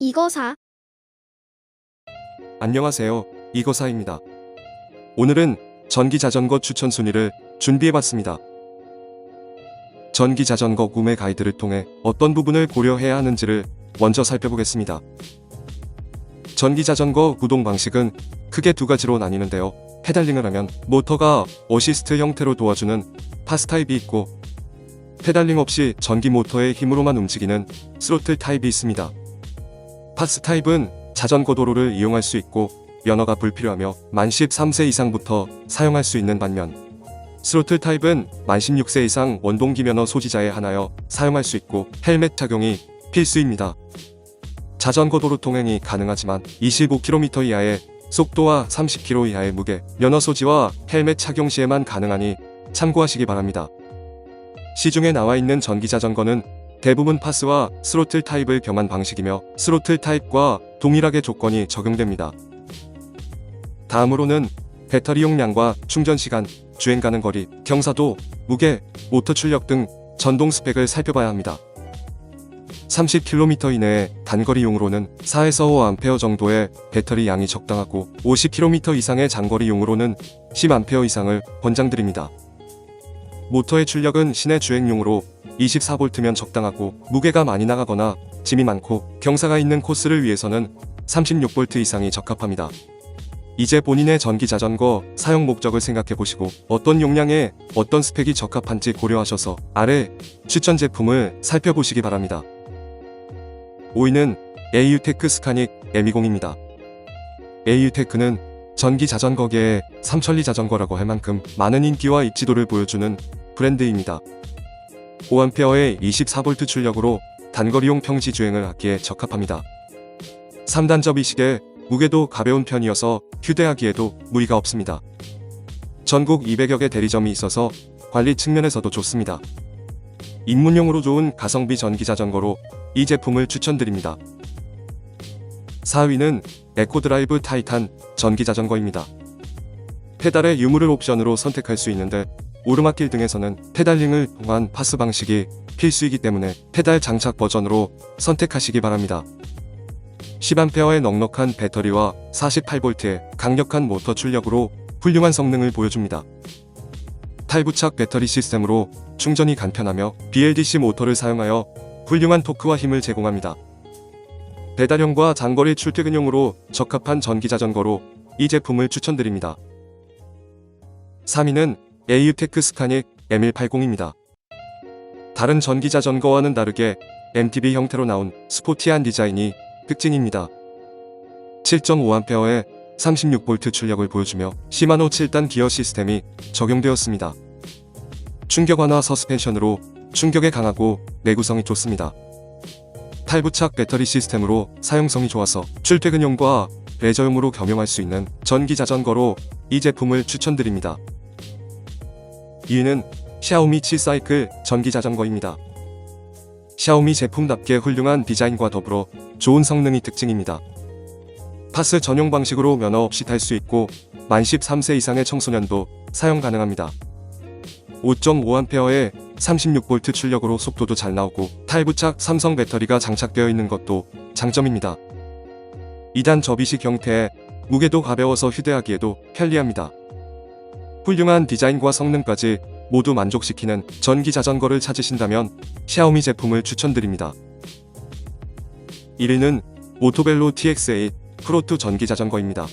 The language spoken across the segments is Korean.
이거 사. 안녕하세요. 이거사입니다. 오늘은 전기 자전거 추천 순위를 준비해봤습니다. 전기 자전거 구매 가이드를 통해 어떤 부분을 고려해야 하는지를 먼저 살펴보겠습니다. 전기 자전거 구동 방식은 크게 두 가지로 나뉘는데요. 페달링을 하면 모터가 어시스트 형태로 도와주는 파스 타입이 있고 페달링 없이 전기 모터의 힘으로만 움직이는 스로틀 타입이 있습니다. 파스 타입은 자전거 도로를 이용할 수 있고 면허가 불필요하며 만 13세 이상부터 사용할 수 있는 반면 스로틀 타입은 만 16세 이상 원동기 면허 소지자에 한하여 사용할 수 있고 헬멧 착용이 필수입니다. 자전거 도로 통행이 가능하지만 25km 이하의 속도와 30km 이하의 무게, 면허 소지와 헬멧 착용 시에만 가능하니 참고하시기 바랍니다. 시중에 나와 있는 전기 자전거는 대부분 파스와 스로틀 타입을 겸한 방식이며 스로틀 타입과 동일하게 조건이 적용됩니다. 다음으로는 배터리 용량과 충전 시간, 주행 가능 거리, 경사도, 무게, 모터 출력 등 전동 스펙을 살펴봐야 합니다. 30km 이내의 단거리용으로는 4에서 5A 정도의 배터리 양이 적당하고 50km 이상의 장거리용으로는 10A 이상을 권장드립니다. 모터의 출력은 시내 주행용으로 24V면 적당하고 무게가 많이 나가거나 짐이 많고 경사가 있는 코스를 위해서는 36V 이상이 적합합니다. 이제 본인의 전기 자전거 사용 목적을 생각해 보시고 어떤 용량에 어떤 스펙이 적합한지 고려하셔서 아래 추천 제품을 살펴보시기 바랍니다. 5위는 AU테크 스카닉 M20입니다. AU테크는 전기 자전거계의 삼천리 자전거라고 할 만큼 많은 인기와 입지도를 보여주는 브랜드입니다. 5A의 24V 출력으로 단거리용 평지 주행을 하기에 적합합니다. 3단접 이식에 무게도 가벼운 편이어서 휴대하기에도 무리가 없습니다. 전국 200여 개 대리점이 있어서 관리 측면에서도 좋습니다. 입문용으로 좋은 가성비 전기 자전거로 이 제품을 추천드립니다. 4위는 에코드라이브 타이탄 전기 자전거입니다. 페달의 유무를 옵션으로 선택할 수 있는데 오르막길 등에서는 페달링을 통한 파스 방식이 필수이기 때문에 페달 장착 버전으로 선택하시기 바랍니다. 10A의 넉넉한 배터리와 48V의 강력한 모터 출력으로 훌륭한 성능을 보여줍니다. 탈부착 배터리 시스템으로 충전이 간편하며 BLDC 모터를 사용하여 훌륭한 토크와 힘을 제공합니다. 배달용과 장거리 출퇴근용으로 적합한 전기 자전거로 이 제품을 추천드립니다. 3위는 AU테크 스카닉 M180입니다. 다른 전기 자전거와는 다르게 MTB 형태로 나온 스포티한 디자인이 특징입니다. 7.5A의 36V 출력을 보여주며 시마노 7단 기어 시스템이 적용되었습니다. 충격 완화 서스펜션으로 충격에 강하고 내구성이 좋습니다. 탈부착 배터리 시스템으로 사용성이 좋아서 출퇴근용과 레저용으로 겸용할 수 있는 전기 자전거로 이 제품을 추천드립니다. 2위는 샤오미 7사이클 전기 자전거입니다. 샤오미 제품답게 훌륭한 디자인과 더불어 좋은 성능이 특징입니다. 파스 전용 방식으로 면허 없이 탈 수 있고 만 13세 이상의 청소년도 사용 가능합니다. 5.5A의 36V 출력으로 속도도 잘 나오고 탈부착 삼성 배터리가 장착되어 있는 것도 장점입니다. 2단 접이식 형태에 무게도 가벼워서 휴대하기에도 편리합니다. 훌륭한 디자인과 성능까지 모두 만족시키는 전기 자전거를 찾으신다면 샤오미 제품을 추천드립니다. 1위는 모토벨로 TX8 프로2 전기 자전거입니다.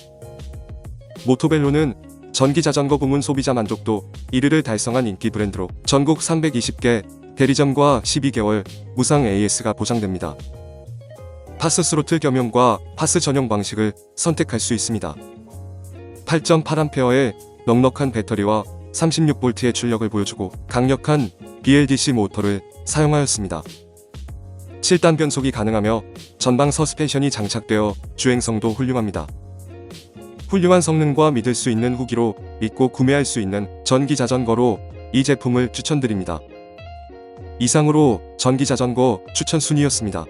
모토벨로는 전기 자전거 부문 소비자 만족도 1위를 달성한 인기 브랜드로 전국 320개 대리점과 12개월 무상 AS가 보장됩니다. 파스 스로틀 겸용과 파스 전용 방식을 선택할 수 있습니다. 8.8A의 넉넉한 배터리와 36V의 출력을 보여주고 강력한 BLDC 모터를 사용하였습니다. 7단 변속이 가능하며 전방 서스펜션이 장착되어 주행성도 훌륭합니다. 훌륭한 성능과 믿을 수 있는 후기로 믿고 구매할 수 있는 전기 자전거로 이 제품을 추천드립니다. 이상으로 전기 자전거 추천 순위였습니다.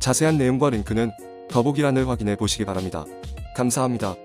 자세한 내용과 링크는 더보기란을 확인해 보시기 바랍니다. 감사합니다.